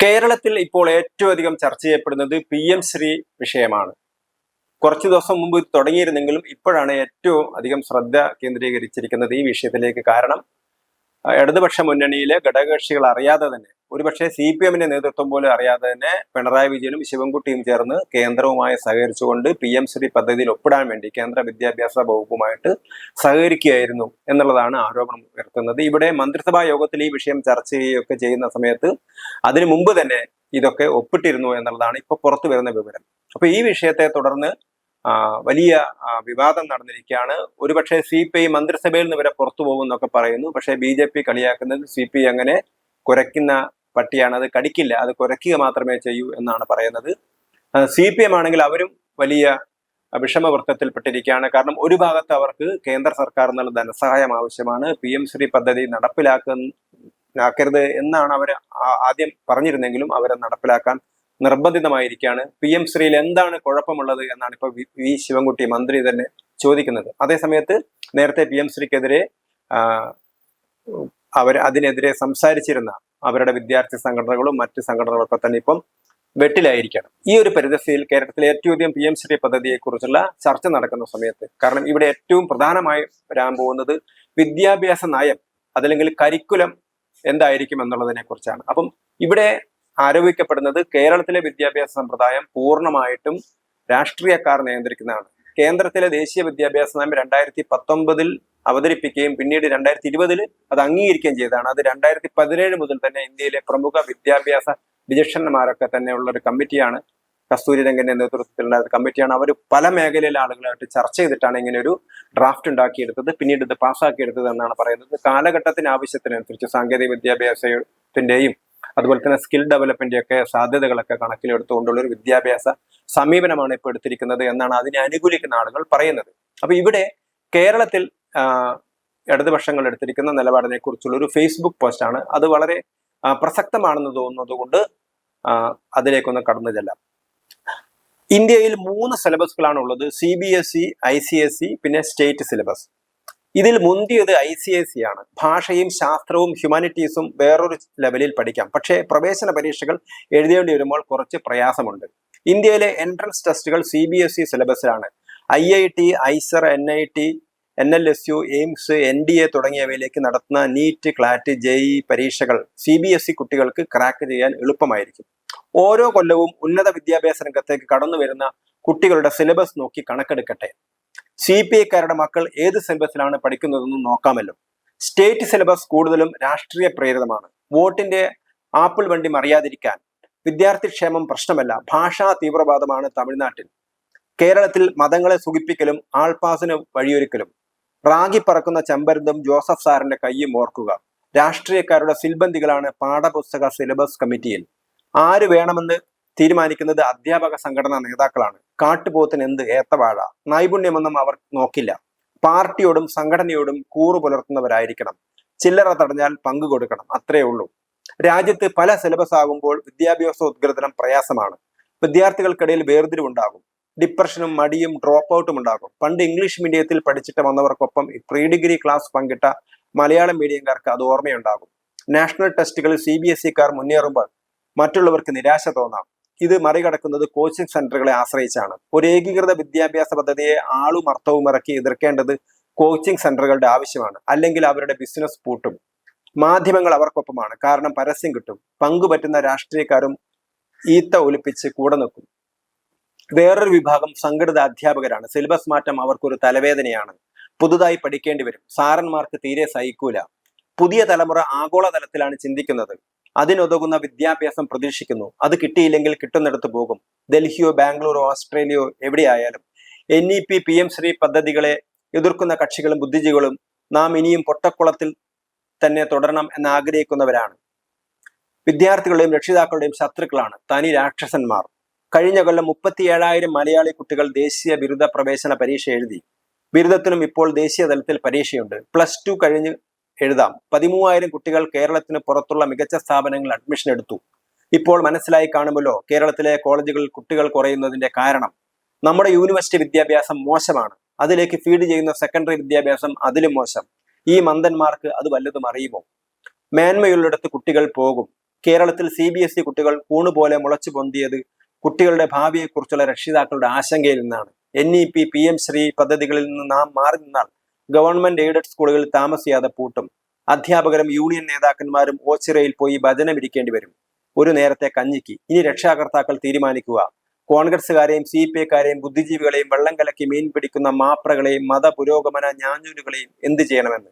കേരളത്തിൽ ഇപ്പോൾ ഏറ്റവും അധികം ചർച്ച ചെയ്യപ്പെടുന്നത് പി എം ശ്രീ വിഷയമാണ്. കുറച്ചു ദിവസം മുമ്പ് തുടങ്ങിയിരുന്നെങ്കിലും ഇപ്പോഴാണ് ഏറ്റവും അധികം ശ്രദ്ധ കേന്ദ്രീകരിച്ചിരിക്കുന്നത് ഈ വിഷയത്തിലേക്ക്. കാരണം ഇടതുപക്ഷ മുന്നണിയിലെ ഘടകകക്ഷികൾ അറിയാതെ തന്നെ ഒരുപക്ഷെ സി പി എമ്മിന്റെ നേതൃത്വം പോലും അറിയാതെ തന്നെ പിണറായി വിജയനും ശിവൻകുട്ടിയും ചേർന്ന് കേന്ദ്രവുമായി സഹകരിച്ചുകൊണ്ട് പി എം ശ്രീ പദ്ധതിയിൽ ഒപ്പിടാൻ വേണ്ടി കേന്ദ്ര വിദ്യാഭ്യാസ വകുപ്പുമായിട്ട് സഹകരിക്കുകയായിരുന്നു എന്നുള്ളതാണ് ആരോപണം ഉയർത്തുന്നത്. ഇവിടെ മന്ത്രിസഭാ യോഗത്തിൽ ഈ വിഷയം ചർച്ച ചെയ്യുകയൊക്കെ ചെയ്യുന്ന സമയത്ത് അതിനു മുമ്പ് തന്നെ ഇതൊക്കെ ഒപ്പിട്ടിരുന്നു എന്നുള്ളതാണ് ഇപ്പൊ പുറത്തു വരുന്ന വിവരം. അപ്പൊ ഈ വിഷയത്തെ തുടർന്ന് വലിയ വിവാദം നടന്നിരിക്കുകയാണ്. ഒരുപക്ഷെ സി പി ഐ മന്ത്രിസഭയിൽ നിന്ന് വരെ പുറത്തു പോകുമെന്നൊക്കെ പറയുന്നു. പക്ഷേ ബി ജെ പി കളിയാക്കുന്നത് സി പി ഐ അങ്ങനെ കുരയ്ക്കുന്ന പട്ടിയാണ്. അത് കടിക്കില്ല. അത് കുരയ്ക്കുക മാത്രമേ ചെയ്യൂ എന്നാണ് പറയുന്നത്. സി പി എം ആണെങ്കിൽ അവരും വലിയ വിഷമവൃത്തത്തിൽപ്പെട്ടിരിക്കുകയാണ്. കാരണം ഒരു ഭാഗത്ത് അവർക്ക് കേന്ദ്ര സർക്കാർ എന്നുള്ള ധനസഹായം ആവശ്യമാണ്. പി എം ശ്രീ പദ്ധതി നടപ്പിലാക്കരുത് എന്നാണ് അവർ ആദ്യം പറഞ്ഞിരുന്നെങ്കിലും അവരെ നടപ്പിലാക്കാൻ നിർബന്ധിതമായിരിക്കുകയാണ്. പി എം ശ്രീയിൽ എന്താണ് കുഴപ്പമുള്ളത് എന്നാണ് ഇപ്പൊ വി ശിവൻകുട്ടി മന്ത്രി തന്നെ ചോദിക്കുന്നത്. അതേസമയത്ത് നേരത്തെ പി എം ശ്രീക്കെതിരെ അവർ അതിനെതിരെ സംസാരിച്ചിരുന്ന അവരുടെ വിദ്യാർത്ഥി സംഘടനകളും മറ്റ് സംഘടനകളൊക്കെ തന്നെ ഇപ്പം വെട്ടിലായിരിക്കണം. ഈ ഒരു പരിതസ്ഥിതിയിൽ കേരളത്തിലെ ഏറ്റവും അധികം പി എം ശ്രീ പദ്ധതിയെക്കുറിച്ചുള്ള ചർച്ച നടക്കുന്ന സമയത്ത് കാരണം ഇവിടെ ഏറ്റവും പ്രധാനമായി വരാൻ പോകുന്നത് വിദ്യാഭ്യാസ നയം അതല്ലെങ്കിൽ കരിക്കുലം എന്തായിരിക്കും എന്നുള്ളതിനെ കുറിച്ചാണ് അപ്പം ഇവിടെ ആരോപിക്കപ്പെടുന്നത് കേരളത്തിലെ വിദ്യാഭ്യാസ സമ്പ്രദായം പൂർണമായിട്ടും രാഷ്ട്രീയക്കാർ നിയന്ത്രിക്കുന്നതാണ്. കേന്ദ്രത്തിലെ ദേശീയ വിദ്യാഭ്യാസ നയം രണ്ടായിരത്തി പത്തൊമ്പതിൽ അവതരിപ്പിക്കുകയും പിന്നീട് രണ്ടായിരത്തി ഇരുപതിൽ അത് അംഗീകരിക്കുകയും ചെയ്തതാണ്. അത് രണ്ടായിരത്തി പതിനേഴ് മുതൽ തന്നെ ഇന്ത്യയിലെ പ്രമുഖ വിദ്യാഭ്യാസ വിചക്ഷണന്മാരൊക്കെ തന്നെയുള്ള ഒരു കമ്മിറ്റിയാണ്. കസ്തൂരി രംഗന്റെ നേതൃത്വത്തിലുള്ള കമ്മിറ്റിയാണ്. അവർ പല മേഖലയിലെ ആളുകളായിട്ട് ചർച്ച ചെയ്തിട്ടാണ് ഇങ്ങനെ ഒരു ഡ്രാഫ്റ്റ് ഉണ്ടാക്കിയെടുത്തത്. പിന്നീട് ഇത് പാസ്സാക്കിയെടുത്തത് എന്നാണ് പറയുന്നത്. കാലഘട്ടത്തിന് ആവശ്യത്തിനനുസരിച്ച് സാങ്കേതിക വിദ്യാഭ്യാസത്തിന്റെയും അതുപോലെ തന്നെ സ്കിൽ ഡെവലപ്മെന്റ് ഒക്കെ സാധ്യതകളൊക്കെ കണക്കിലെടുത്തുകൊണ്ടുള്ള ഒരു വിദ്യാഭ്യാസ സമീപനമാണ് ഇപ്പോൾ എടുത്തിരിക്കുന്നത് എന്നാണ് അതിനെ അനുകൂലിക്കുന്ന ആളുകൾ പറയുന്നത്. അപ്പൊ ഇവിടെ കേരളത്തിൽ ഇടതുപക്ഷങ്ങൾ എടുത്തിരിക്കുന്ന നിലപാടിനെ കുറിച്ചുള്ള ഒരു ഫേസ്ബുക്ക് പോസ്റ്റാണ് അത് വളരെ പ്രസക്തമാണെന്ന് തോന്നുന്നത് കൊണ്ട് അതിലേക്കൊന്ന് കടന്നു ചെല്ലാം. ഇന്ത്യയിൽ മൂന്ന് സിലബസുകളാണ് ഉള്ളത് C B S E I C S E പിന്നെ സ്റ്റേറ്റ് സിലബസ് ഇതിൽ മുന്തിയത് ഐ സി എസ് സി ആണ്. ഭാഷയും ശാസ്ത്രവും ഹ്യൂമാനിറ്റീസും വേറൊരു ലെവലിൽ പഠിക്കാം. പക്ഷേ പ്രവേശന പരീക്ഷകൾ എഴുതേണ്ടി വരുമ്പോൾ കുറച്ച് പ്രയാസമുണ്ട്. ഇന്ത്യയിലെ എൻട്രൻസ് ടെസ്റ്റുകൾ C B S E സിലബസിലാണ് I I T IISER N I T N L S U AIIMS N D A തുടങ്ങിയവയിലേക്ക് നടത്തുന്ന നീറ്റ് ക്ലാറ്റ് ജെഇ പരീക്ഷകൾ സി ബി എസ് ഇ കുട്ടികൾക്ക് ക്രാക്ക് ചെയ്യാൻ എളുപ്പമായിരിക്കും. ഓരോ കൊല്ലവും ഉന്നത വിദ്യാഭ്യാസ രംഗത്തേക്ക് കടന്നു വരുന്ന കുട്ടികളുടെ സിലബസ് നോക്കി കണക്കെടുക്കട്ടെ. സി പി ഐക്കാരുടെ മക്കൾ ഏത് സിലബസിലാണ് പഠിക്കുന്നതെന്ന് നോക്കാമല്ലോ. സ്റ്റേറ്റ് സിലബസ് കൂടുതലും രാഷ്ട്രീയ പ്രേരിതമാണ്. വോട്ടിന്റെ ആപ്പിൾ വണ്ടി മറിയാതിരിക്കാൻ വിദ്യാർത്ഥി ക്ഷേമം പ്രശ്നമല്ല. ഭാഷാ തീവ്രവാദമാണ് തമിഴ്നാട്ടിൽ. കേരളത്തിൽ മതങ്ങളെ സുഖിപ്പിക്കലും ആൾപാസിന് വഴിയൊരുക്കലും. റാഗി പറക്കുന്ന ചെമ്പരന്തും ജോസഫ് സാറിന്റെ കൈയും ഓർക്കുക. രാഷ്ട്രീയക്കാരുടെ സിൽബന്തികളാണ് പാഠപുസ്തക സിലബസ് കമ്മിറ്റിയിൽ. ആര് വേണമെന്ന് തീരുമാനിക്കുന്നത് അധ്യാപക സംഘടനാ നേതാക്കളാണ്. കാട്ടുപോത്തിന് എന്ത് ഏത്തവാഴ നൈപുണ്യമൊന്നും അവർ നോക്കില്ല. പാർട്ടിയോടും സംഘടനയോടും കൂറു പുലർത്തുന്നവരായിരിക്കണം. ചില്ലറ തടഞ്ഞാൽ പങ്കു കൊടുക്കണം അത്രേ ഉള്ളൂ. രാജ്യത്ത് പല സിലബസ് ആകുമ്പോൾ വിദ്യാഭ്യാസ ഉദ്ഗ്രഥനം പ്രയാസമാണ്. വിദ്യാർത്ഥികൾക്കിടയിൽ വേർതിരിവുണ്ടാകും. ഡിപ്രഷനും മടിയും ഡ്രോപ്പ് ഔട്ടും ഉണ്ടാകും. പണ്ട് ഇംഗ്ലീഷ് മീഡിയത്തിൽ പഠിച്ചിട്ട് വന്നവർക്കൊപ്പം പ്രീ ഡിഗ്രി ക്ലാസ് പങ്കിട്ട മലയാളം മീഡിയംകാർക്ക് അത് ഓർമ്മയുണ്ടാകും. നാഷണൽ ടെസ്റ്റുകളിൽ സി ബി എസ് ഇക്കാർ മുന്നേറുമ്പോൾ മറ്റുള്ളവർക്ക് നിരാശ തോന്നാം. ഇത് മറികടക്കുന്നത് കോച്ചിങ് സെന്ററുകളെ ആശ്രയിച്ചാണ്. ഒരു ഏകീകൃത വിദ്യാഭ്യാസ പദ്ധതിയെ ആളും അർത്ഥവും ഇറക്കി എതിർക്കേണ്ടത് കോച്ചിങ് സെന്ററുകളുടെ ആവശ്യമാണ്. അല്ലെങ്കിൽ അവരുടെ ബിസിനസ് പൂട്ടും. മാധ്യമങ്ങൾ അവർക്കൊപ്പമാണ്. കാരണം പരസ്യം കിട്ടും. പങ്കുപറ്റുന്ന രാഷ്ട്രീയക്കാരും ഈത്ത ഒലിപ്പിച്ച് കൂടെ നിൽക്കും. വേറൊരു വിഭാഗം സംഘടിത അധ്യാപകരാണ്. സിലബസ് മാറ്റം അവർക്കൊരു തലവേദനയാണ്. പുതുതായി പഠിക്കേണ്ടി വരും. സാറന്മാർക്ക് തീരെ സഹിക്കൂല. പുതിയ തലമുറ ആഗോളതലത്തിലാണ് ചിന്തിക്കുന്നത്. അതിനുതകുന്ന വിദ്യാഭ്യാസം പ്രതീക്ഷിക്കുന്നു. അത് കിട്ടിയില്ലെങ്കിൽ കിട്ടുന്നിടത്ത് പോകും. ഡൽഹിയോ ബാംഗ്ലൂരോ ഓസ്ട്രേലിയയോ എവിടെയായാലും N E P P M Shri പദ്ധതികളെ എതിർക്കുന്ന കക്ഷികളും ബുദ്ധിജീവികളും നാം ഇനിയും പൊട്ടക്കുളത്തിൽ തന്നെ തുടരണം എന്ന് ആഗ്രഹിക്കുന്നവരാണ്. വിദ്യാർത്ഥികളുടെയും രക്ഷിതാക്കളുടെയും ശത്രുക്കളാണ് തനി രാക്ഷസന്മാർ. കഴിഞ്ഞ കൊല്ലം മുപ്പത്തി ഏഴായിരം മലയാളി കുട്ടികൾ ദേശീയ ബിരുദ പ്രവേശന പരീക്ഷ എഴുതി. ബിരുദത്തിനും ഇപ്പോൾ ദേശീയ തലത്തിൽ പരീക്ഷയുണ്ട്. പ്ലസ് ടു കഴിഞ്ഞ് എഴുതാം. പതിമൂവായിരം കുട്ടികൾ കേരളത്തിന് പുറത്തുള്ള മികച്ച സ്ഥാപനങ്ങളിൽ അഡ്മിഷൻ എടുത്തു. ഇപ്പോൾ മനസ്സിലായി കാണുമല്ലോ കേരളത്തിലെ കോളേജുകളിൽ കുട്ടികൾ കുറയുന്നതിന്റെ കാരണം. നമ്മുടെ യൂണിവേഴ്സിറ്റി വിദ്യാഭ്യാസം മോശമാണ്. അതിലേക്ക് ഫീഡ് ചെയ്യുന്ന സെക്കൻഡറി വിദ്യാഭ്യാസം അതിലും മോശം. ഈ മന്ദന്മാർക്ക് അത് വല്ലതും അറിയുമോ? മേന്മയുള്ളിടത്ത് കുട്ടികൾ പോകും. കേരളത്തിൽ സി ബി എസ് ഇ കുട്ടികൾ കൂണുപോലെ മുളച്ചു പൊന്തിയത് കുട്ടികളുടെ ഭാവിയെക്കുറിച്ചുള്ള രക്ഷിതാക്കളുടെ ആശങ്കയിൽ നിന്നാണ്. N E P P M Shri പദ്ധതികളിൽ നിന്ന് നാം മാറി നിന്നാൽ ഗവൺമെന്റ് എയ്ഡഡ് സ്കൂളുകളിൽ താമസിയാതെ പൂട്ടും. അധ്യാപകരും യൂണിയൻ നേതാക്കന്മാരും ഓച്ചിറയിൽ പോയി ഭജനമിരിക്കേണ്ടി വരും. ഒരു നേരത്തെ കഞ്ഞിക്ക്. ഇനി രക്ഷാകർത്താക്കൾ തീരുമാനിക്കുക. കോൺഗ്രസുകാരെയും സി പി ഐക്കാരെയും ബുദ്ധിജീവികളെയും വെള്ളം കലക്കി മീൻ പിടിക്കുന്ന മാപ്രകളെയും മത പുരോഗമന ഞാഞ്ഞൂലുകളെയും എന്ത് ചെയ്യണമെന്ന്?